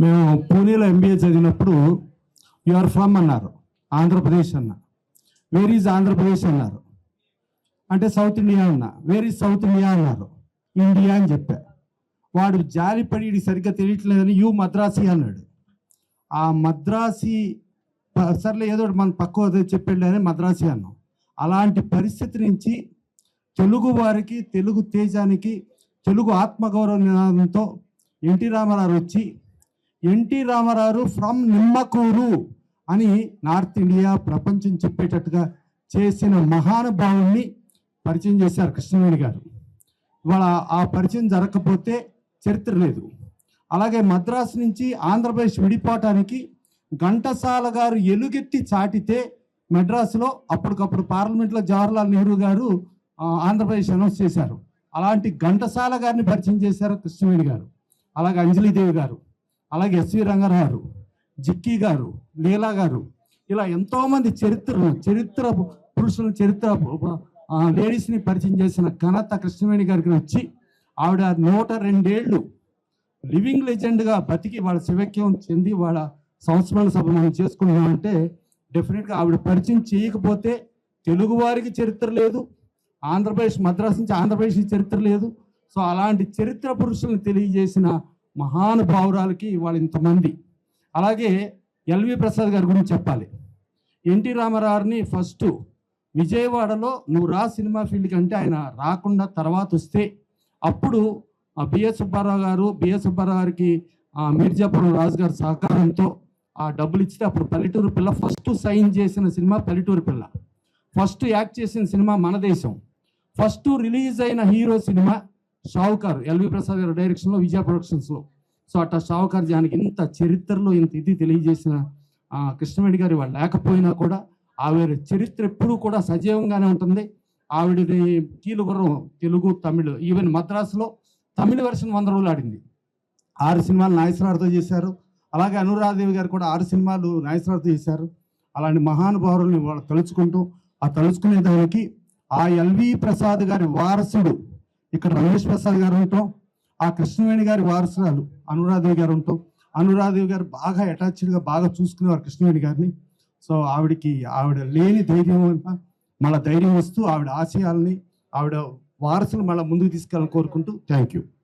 మేము పూణేలో ఎంబీఏ చదివినప్పుడు యు ఆర్ ఫ్రమ్ అన్నారు ఆంధ్రప్రదేశ్ అన్న. వేర్ ఈజ్ ఆంధ్రప్రదేశ్ అన్నారు. అంటే సౌత్ ఇండియా అన్న. వేర్ ఈజ్ సౌత్ ఇండియా అన్నారు. ఇండియా అని చెప్పా. వాడు జాలిపడి "ఇది సరిగ్గా తెలియట్లేదని యూ మద్రాసి అన్నాడు. ఆ మద్రాసి సర్లే ఏదో ఒకటి మన పక్క చెప్పాడు అని మద్రాసి అన్నాం. అలాంటి పరిస్థితి నుంచి తెలుగు వారికి తెలుగు తేజానికి తెలుగు ఆత్మగౌరవ నినాదంతో ఎన్టీ రామారావు వచ్చి ఎన్టీ రామారావు ఫ్రమ్ నిమ్మకూరు అని నార్త్ ఇండియా ప్రపంచం చెప్పేటట్టుగా చేసిన మహానుభావుణ్ణి పరిచయం చేశారు కృష్ణవేణి గారు. ఇవాళ ఆ పరిచయం జరగకపోతే చరిత్ర లేదు. అలాగే మద్రాసు నుంచి ఆంధ్రప్రదేశ్ విడిపోవటానికి ఘంటసాల గారు ఎలుగెత్తి చాటితే మద్రాసులో అప్పటికప్పుడు పార్లమెంట్లో జవహర్లాల్ నెహ్రూ గారు ఆంధ్రప్రదేశ్ అనౌన్స్ చేశారు. అలాంటి ఘంటసాల గారిని పరిచయం చేశారు కృష్ణవేణి గారు. అలాగే అంజలిదేవి గారు. అలాగే ఎస్వి రంగారావు జిక్కీ గారు లీలా గారు ఇలా ఎంతోమంది చరిత్ర చరిత్ర పురుషులను చరిత్ర ఆ, లేడీస్ని పరిచయం చేసిన ఘనత కృష్ణవేణి గారికి వచ్చి ఆవిడ నూట రెండేళ్ళు లివింగ్ లెజెండ్గా బతికి వాళ్ళ శివక్యం చెంది వాళ్ళ సంస్మరణ సభ మనం చేసుకున్నామంటే డెఫినెట్గా ఆవిడ పరిచయం చేయకపోతే తెలుగువారికి చరిత్ర లేదు ఆంధ్రప్రదేశ్ మద్రాసు నుంచి ఆంధ్రప్రదేశ్ చరిత్ర లేదు. సో అలాంటి చరిత్ర పురుషులను తెలియజేసిన మహానుభావురాలకి ఇవాళ ఇంతమంది. అలాగే ఎల్వి ప్రసాద్ గారి గురించి చెప్పాలి. ఎన్టీ రామారావుని ఫస్ట్ విజయవాడలో నువ్వు రా సినిమా ఫీల్డ్ కంటే ఆయన రాకుండా తర్వాత వస్తే అప్పుడు బిఎస్ సుబ్బారావు గారు బిఎస్ సుబ్బారావు గారికి ఆ, మీర్జాపురం రాజు గారి సహకారంతో ఆ డబ్బులు ఇచ్చితే అప్పుడు పల్లెటూరు పిల్ల ఫస్ట్ సైన్ చేసిన సినిమా పల్లెటూరు పిల్ల. ఫస్ట్ యాక్ట్ చేసిన సినిమా మన దేశం. ఫస్ట్ రిలీజ్ అయిన hero cinema Shavukar LV Prasad గారి డైరెక్షన్లో విజయ ప్రొడక్షన్స్లో సో అట్లా షావుకార్ జానికి ఇంత చరిత్రలో ఇంత ఇది తెలియజేసిన కృష్ణమేడి కృష్ణవేణి గారి వాళ్ళు లేకపోయినా కూడా ఆవిడ చరిత్ర ఎప్పుడూ కూడా సజీవంగానే ఉంటుంది. ఆవిడది కీలుగుర్రం తెలుగు తమిళ్ ఈవెన్ మద్రాసులో తమిళ వెర్షన్ వంద రోజులు ఆడింది. ఆరు సినిమాలు నాయసరాడుతో చేశారు. అలాగే అనురాధదేవి గారు కూడా ఆరు సినిమాలు నాయసరాడుతో చేశారు. అలాంటి మహానుభావులని వాళ్ళు తలుచుకుంటూ ఆ తలుచుకునే దానికి ఆ ఎల్వి ప్రసాద్ గారి వారసుడు ఇక్కడ రమేష్ ప్రసాద్ గారు ఉంటాం ఆ కృష్ణవేణి గారి వారసురాలు అనురాధదేవి గారు ఉంటాం. అనురాదేవి గారు బాగా అటాచ్డ్గా బాగా చూసుకునేవారు కృష్ణవేణి గారిని. సో ఆవిడకి ఆవిడ లేని ధైర్యం వల్ల మళ్ళీ ధైర్యం వస్తూ ఆవిడ ఆశయాల్ని ఆవిడ వారసులు మళ్ళీ ముందుకు తీసుకెళ్ళాలని కోరుకుంటూ థ్యాంక్ యూ